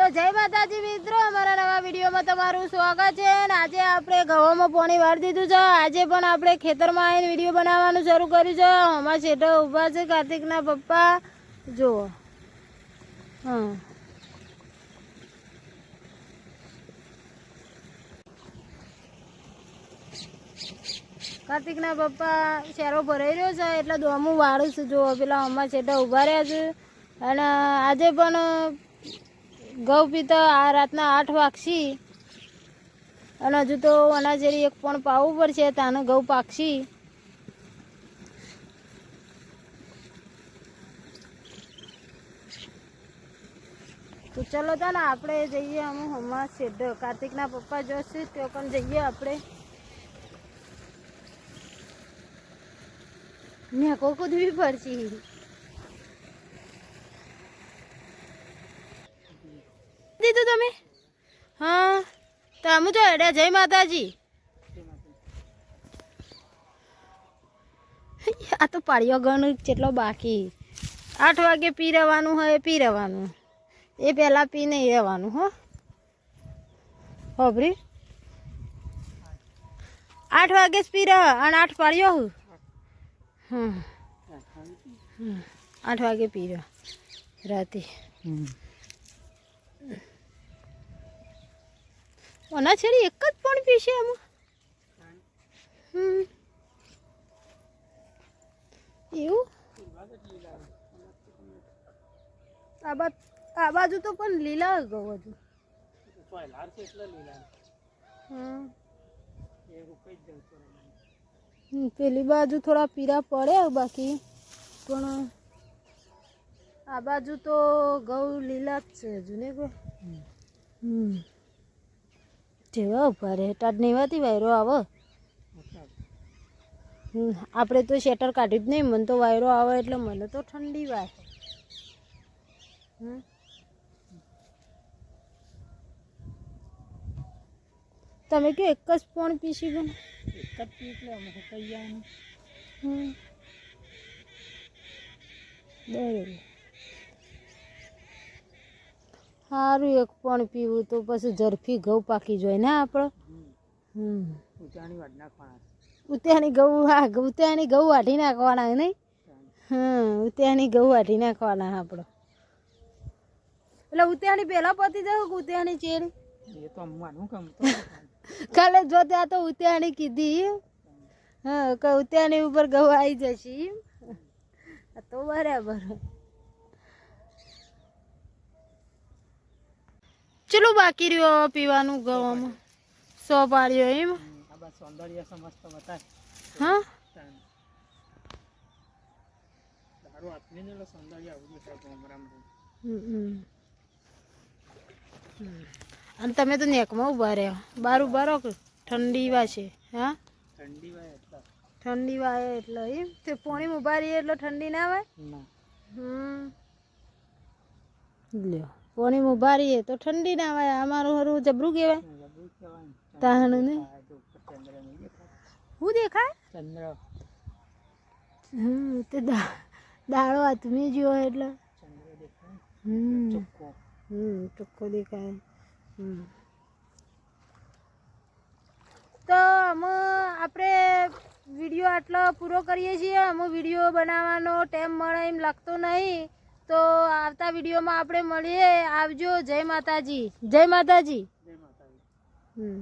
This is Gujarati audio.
તો જય માતાજી મિત્રો, અમારા નવા વિડીયોમાં તમારું સ્વાગત છે અને આજે આપણે ઘઉંમાં પાણી વાળી દીધું છે. આજે પણ આપણે ખેતરમાં આવીને વીડિયો બનાવવાનું શરૂ કર્યું છે. અમારા શેઠો ઊભા છે, કાર્તિકના પપ્પા. જુઓ. હા કાર્તિકના પપ્પા શેરો ભરાઈ રહ્યો છે, એટલે દોમું વાળું છું. જુઓ, પેલા અમારા શેઠા ઊભા રહ્યા છે. અને આજે પણ ઘઉં પીતા આ રાતના આઠ વાગશી. અને હજુ તો અનાજેરી એક પણ પાવું પડશે, તાનું ઘઉં પાકશી. તો ચલો તો ને આપણે જઈએ અમે હમણાં શેઢ. કાર્તિકના પપ્પા જોશે, તો પણ જઈએ આપણે. મેં કો કૂદવી પડશે દીધું તમે હા? તો અમે તો એડ્યા જય માતાજી. આ તો પાડ્યો ગણ જેટલો બાકી. આઠ વાગે પી રહેવાનું હોય પી રહેવાનું એ પહેલાં પી નહીં રહેવાનું હો. હોભરી આઠ વાગે જ પી રહ્યો અને આઠ પાડ્યો હું. હમ. આઠ વાગે પી રહ્યો રાતે. ઓના છેડી એક જ પણ પીશે આમાં? હમ. એવું? આ બા આ બાજુ તો પણ લીલા ગયો હજુ પેલી બાજુ થોડા પીરા પડે બાકી પણ આ બાજુ તો ઘઉં લીલા જ છે હજુ ને હમ. જેવા ઊભા રહે. ટાટ નહીં વાયરો આવે? હમ, આપણે તો શેટર કાઢી જ નહીં. મને તો વાયરો આવે એટલે મને તો ઠંડી વાય. તમે કયો એક જ પોણ પીસી બને એક જ પી એટલે અમે હમ. બરોબર. સારું એક પણ પીવું તો પછી ઝડપી ઘઉં પાકી જોઈએ ને આપણે હમ. ઉત્યાની ઘઉં હા ઉત્યાની ઘઉં વાઢી નાખવાના નહીં? હમ ઉત્યાની ઘઉં વાઢી નાખવાના આપણે એટલે ઉત્યાની પહેલાં પતી જાવ કે ઉત્યાની તો કાલે જો ત્યાં તો ઉત્યાની કીધી. હા કે ઉત્યાની ઉપર ઘઉં આવી જશે આ તો બરાબર. ચલો બાકી રહ્યો પીવાનું ગવામાં? સો પાડ્યો એમ? સૌંદર્ય સમસ્ત બતાય. હા. અને તમે તો નેકમાં ઊભા રહ્યો. બાર ઊભા રહો ઠંડી વાશે હા? ઠંડી વાય એટલા. ઠંડી વાય એટલે એમ? તે પોણી ઊભા રહીએ એટલે ઠંડી ના આવે હમ. લ્યો. પોણી ઊભા તો ઠંડી ના આવે અમારું હરું જબરું કહેવાય. તાહણ ને? હું દેખાય? ચંદ્ર. હમ તે દાળો દાડો જ્યો એટલે. હમ. હમ ચોખ્ખો દેખાય. હમ. તો અમે આપણે વીડિયો આટલો પૂરો કરીએ છીએ. અમે વીડિયો બનાવવાનો ટાઈમ મળે એમ લાગતો નહીં. તો આવતા વિડીયોમાં આપણે મળીએ. આવજો. જય માતાજી. જય માતાજી. જય માતાજી. હમ.